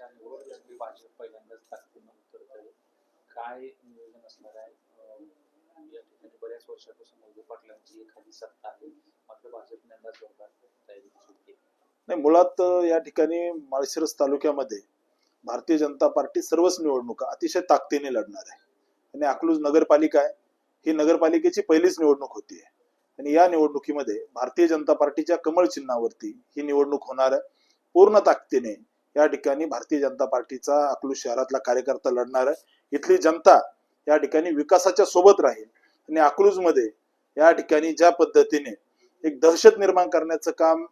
विधानसभेच्या निवडणुकीसाठी भाषेत पहिल्यांदाच ताकदीनं उतरत आहे काय नियोजन असणार आहे? या ठिकाणी बऱ्याच वर्षापासून मोदी पाटलांची एखादी सत्ता आहे मात्र भाजपने यंदा जोरदार तयारी सुरू केली नाही मुळात या ठिकाणी माळशिरस तालुक्यामध्ये भारतीय जनता पार्टी सर्वच निवडणुका अतिशय ताकदीने लढणार आहे. आणि अकलूज नगरपालिका आहे. ही नगरपालिकेची पहिलीच निवडणूक होती. आणि या निवडणुकीमध्ये भारतीय जनता पार्टीच्या कमळ चिन्हावरती ही निवडणूक होणार आहे. पूर्ण ताकदीने या ठिकाणी भारतीय जनता पार्टीचा अकलूज शहरातला कार्यकर्ता लढणार आहे. इथली जनता या ठिकाणी विकासाच्या सोबत राहील आणि अकलूजमध्ये या ठिकाणी ज्या पद्धतीने एक दहशत निर्माण करण्याचं काम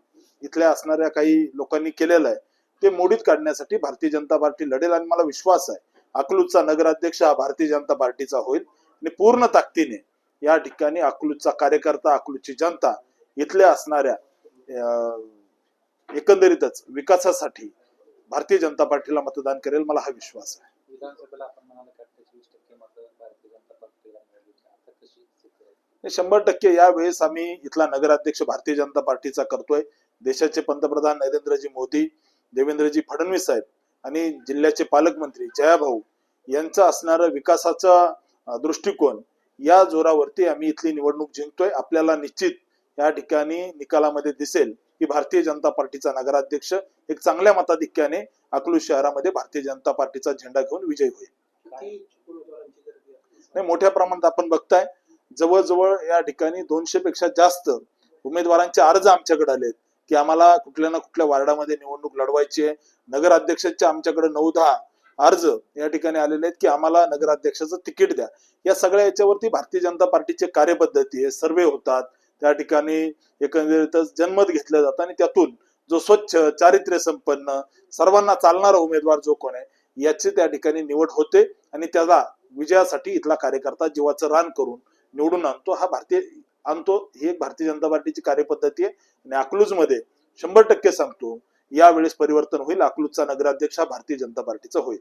इथल्या असणाऱ्या काही लोकांनी केलेलं आहे ते मोडीत काढण्यासाठी भारतीय जनता पार्टी लढेल आणि मला विश्वास आहे अकलूजचा नगराध्यक्ष हा भारतीय जनता पार्टीचा होईल. आणि पूर्ण ताकदीने या ठिकाणी अकलूजचा कार्यकर्ता अकलूजची जनता इथल्या असणाऱ्या अं, एकंदरीतच विकासासाठी भारतीय जनता पार्टीला मतदान करेल मला हा विश्वास आहे. शंभर टक्के यावेळेस आम्ही इथला नगराध्यक्ष भारतीय जनता पार्टीचा करतोय. देशाचे पंतप्रधान नरेंद्रजी मोदी देवेंद्रजी फडणवीस साहेब आणि जिल्ह्याचे पालकमंत्री जयाभाऊ यांचं असणारं विकासाचा दृष्टिकोन या जोरावरती आम्ही इथली निवडणूक जिंकतोय. आपल्याला निश्चित या ठिकाणी निकालामध्ये दिसेल की भारतीय जनता पार्टीचा नगराध्यक्ष एक चांगल्या मताधिक्याने अकलूज शहरामध्ये भारतीय जनता पार्टीचा झेंडा घेऊन विजयी होईल. नाही मोठ्या प्रमाणात आपण बघताय जवळजवळ या ठिकाणी दोनशे पेक्षा जास्त उमेदवारांचे अर्ज आमच्याकडे आलेत की आम्हाला कुठल्या ना कुठल्या वार्डामध्ये निवडणूक लढवायची आहे. नगराध्यक्षांचे आमच्याकडे नऊ दहा अर्ज या ठिकाणी आलेले आहेत की आम्हाला नगराध्यक्षाचं तिकीट द्या. या सगळ्या याच्यावरती भारतीय जनता पार्टीची कार्यपद्धती आहे सर्वे होतात. त्या ठिकाणी एकंदरीतच जनमत घेतलं जातं आणि त्यातून जो स्वच्छ चारित्र्य संपन्न सर्वांना चालणारा उमेदवार जो कोण आहे याची त्या ठिकाणी निवड होते आणि त्याला विजयासाठी इथला कार्यकर्ता जीवाचं रान करून निवडून आणतो. हा भारतीय आणतो. ही एक भारतीय जनता पार्टीची कार्यपद्धती आहे आणि अकलूजमध्ये शंभर टक्के सांगतो यावेळेस परिवर्तन होईल. अकलूजचा नगराध्यक्ष हा भारतीय जनता पार्टीचा होईल.